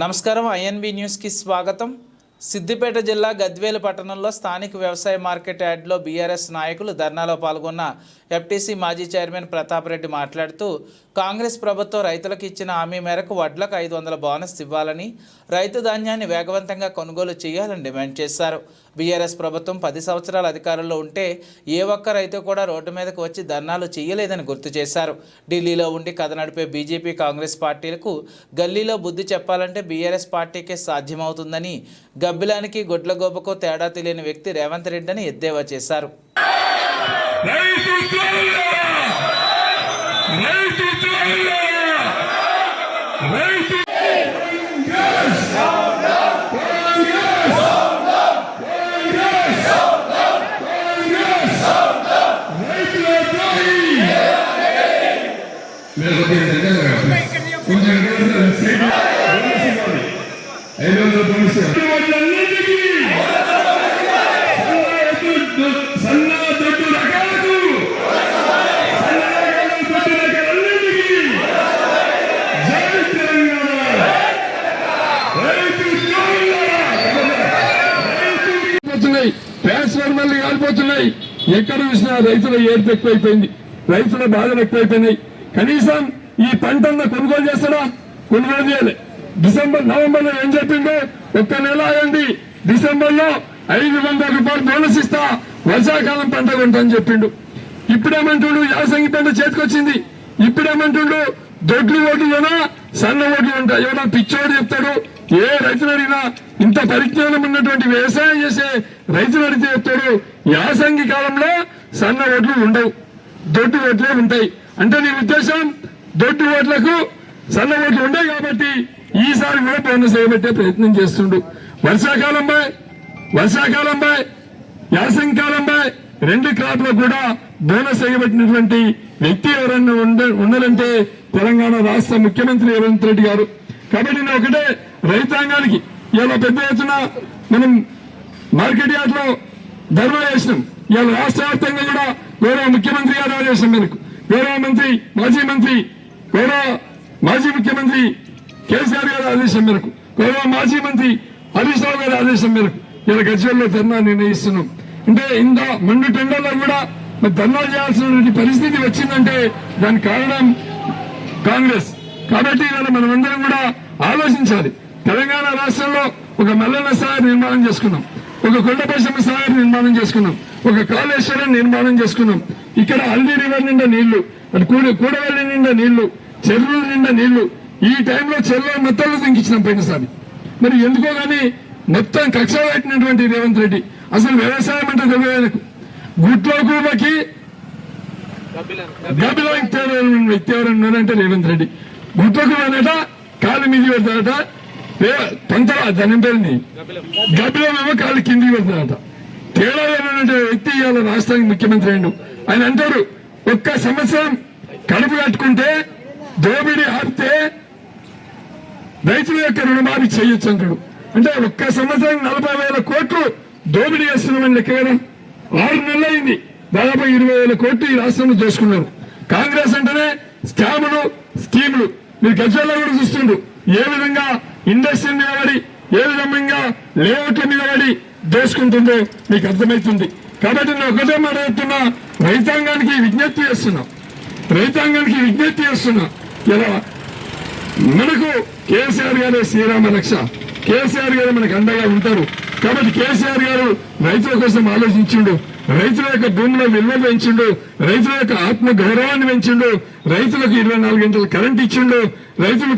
నమస్కారం ఐఎన్బి న్యూస్కి స్వాగతం. సిద్దిపేట జిల్లా గద్వేలు పట్టణంలో స్థానిక వ్యవసాయ మార్కెట్ యార్డ్లో బీఆర్ఎస్ నాయకులు ధర్నాలో పాల్గొన్న ఎఫ్టీసీ మాజీ చైర్మన్ ప్రతాప్ రెడ్డి మాట్లాడుతూ కాంగ్రెస్ ప్రభుత్వం రైతులకు ఇచ్చిన హామీ మేరకు వడ్లకు ఐదు వందల బోనస్ ఇవ్వాలని రైతు ధాన్యాన్ని వేగవంతంగా కొనుగోలు చేయాలని డిమాండ్ చేశారు. బీఆర్ఎస్ ప్రభుత్వం పది సంవత్సరాల అధికారంలో ఉంటే ఏ ఒక్క రైతు కూడా రోడ్డు మీదకు వచ్చి ధర్నాలు చేయలేదని గుర్తు చేశారు. ఢిల్లీలో ఉండి కథ నడిపే బీజేపీ కాంగ్రెస్ పార్టీలకు గల్లీలో బుద్ధి చెప్పాలంటే బీఆర్ఎస్ పార్టీకే సాధ్యమవుతుందని గబ్బిలానికి గొడ్లగోపకు తేడా తెలియని వ్యక్తి రేవంత్ రెడ్డి అని ఎద్దేవా చేశారు. రైతు ద్రోహులారా! రైతు ద్రోహులారా! రైతు రైతుల ద్రోహి! లేకపోతే దగ్గర కొంచెం దగ్గర సైడ్ బోనస్ ఇవ్వాలి. ఐదు వందల బోనస్ ఇవ్వాలి. వాళ్ళందరికీ సన్నా దొడ్డు రకాలకు సన్నా దొడ్డు రకాలన్నిటికీ జై తెలంగాణ రైతు జోహార్! రైతు కాలిపోతున్నాయి ట్రాన్స్ఫార్మర్లు ఎక్కడ చూసినా రైతుల ఏడుపు ఎక్కువైపోయింది. రైతుల బాధలు ఎక్కువైపోయినాయి. కనీసం ఈ పంటన్న కొనుగోలు చేస్తాడా? కొనుగోలు చేయాలి. డిసెంబర్ నవంబర్లో ఏం చెప్పిందో ఒక్క నెల అయింది డిసెంబర్లో ఐదు వందల రూపాయలు బోనస్ ఇస్తా. వర్షాకాలం పంట కొంటని చెప్పిండు. ఇప్పుడేమంటుండు? యాసంగి పంట చేతికొచ్చింది. ఇప్పుడేమంటుండు? దొడ్లు ఓట్లునా సన్న ఓట్లు ఉంటాయి ఎవరో పిచ్చోడు చెప్తాడు. ఏ రైతులు అడిగినా ఇంత పరిజ్ఞానం ఉన్నటువంటి వ్యవసాయం చేసే రైతులు అడిగితే చెప్తాడు యాసంగి కాలంలో సన్న ఓట్లు ఉండవు దొడ్డు ఓట్లే ఉంటాయి. అంటే నీ ఉద్దేశం దొడ్డు ఓట్లకు సన్న ఓట్లు ఉండవు కాబట్టి ఈసారి కూడా బోనస్ చేయబట్టే ప్రయత్నం చేస్తుండు. వర్షాకాలం బాయ్ వర్షాకాలం బాయ్ యాసంగి కాలం బాయ్ రెండు క్రాప్లకు కూడా బోనస్ ఎగబెట్టినటువంటి వ్యక్తి ఎవరన్నా ఉండ ఉండాలంటే తెలంగాణ రాష్ట్ర ముఖ్యమంత్రి రేవంత్ రెడ్డి గారు. కాబట్టి నేను ఒకటే రైతాంగానికి ఇలా పెద్ద ఎత్తున మనం మార్కెట్ యార్డ్లో ధర్నా చేసినాం. ఇవాళ రాష్ట్ర వ్యాప్తంగా కూడా గౌరవ ముఖ్యమంత్రి గారు ఆదేశం మేరకు గౌరవ మంత్రి మాజీ మంత్రి గౌరవ మాజీ ముఖ్యమంత్రి కేసీఆర్ గారి ఆదేశం మేరకు గౌరవ మాజీ మంత్రి హరీష్ రావు గారి ఆదేశం మేరకు ఇలా గజ్వేల్లో ధర్నా నిర్ణయిస్తున్నాం. అంటే ఇంత మండు టెండర్లో కూడా మరి ధర్నా చేయాల్సినటువంటి పరిస్థితి వచ్చిందంటే దానికి కారణం కాంగ్రెస్. కాబట్టి ఇవాళ మనమందరం కూడా ఆలోచించాలి. తెలంగాణ రాష్ట్రంలో ఒక మల్లన్న సాగర్ నిర్మాణం చేసుకున్నాం. ఒక కొండపశమ సాగర్ నిర్మాణం చేసుకున్నాం. ఒక కాళేశ్వరం నిర్మాణం చేసుకున్నాం. ఇక్కడ అల్లి రివర్ నిండా నీళ్ళు అటు కూడ కూడవల్లి నిండా నీళ్ళు చెరువుల నిండా నీళ్ళు. ఈ టైంలో చెరువుల మొత్తంలో దింకించినాం పోయినసారి. మరి ఎందుకో గానీ మొత్తం కక్ష పెట్టినటువంటి రేవంత్ రెడ్డి అసలు వ్యవసాయం అంటే తెలియదు గుట్లో కూబకి గబిలాంగ్ తేడా వ్యక్తి ఉన్నారంటే రేవంత్ రెడ్డి. గుట్లకు అనేట కాలు మీది పెడతాడట పంతల దాని పేరుని గబిలమేమో కాళ్ళు కిందికి పెడతాడట తేడా ఉన్నటువంటి వ్యక్తి ఇవాళ రాష్ట్రానికి ముఖ్యమంత్రి అయిండు ఆయన అంటారు ఒక్క సంవత్సరం కడుపు కట్టుకుంటే దోపిడీ ఆపితే రైతుల యొక్క రుణమాఫీ చేయొచ్చు అంటాడు. అంటే ఒక్క సంవత్సరం నలభై వేల కోట్లు దోపిడీ చేస్తున్నామని లెక్క కదా? ఆరు నెలలు అయింది. దాదాపు ఇరవై వేల కోట్లు ఈ రాష్ట్రంలో దోసుకున్నారు కాంగ్రెస్ అంటేనే స్కాములు స్కీములు. మీరు గజ్వల్లో కూడా చూస్తుండ్రు. ఏ విధంగా ఇండస్ట్రీ మీద పడి ఏ విధంగా లేఅవుట్ల మీద పడి దోసుకుంటుందో మీకు అర్థమవుతుంది. కాబట్టి నేను ఒకటే మాట చెప్తున్నా రైతాంగానికి విజ్ఞప్తి చేస్తున్నా. రైతాంగానికి విజ్ఞప్తి చేస్తున్నా. ఇలా మనకు కేసీఆర్ గారే శ్రీరామ రక్ష. కేసీఆర్ గారు మనకు అండగా ఉంటారు. కాబట్టి కేసీఆర్ గారు రైతుల కోసం ఆలోచించిండు. రైతుల యొక్క భూమిలో విలువ పెంచిండు. రైతుల యొక్క ఆత్మ గౌరవాన్ని పెంచిండు. రైతులకు ఇరవై నాలుగు గంటలు కరెంట్ ఇచ్చిండు. రైతులకు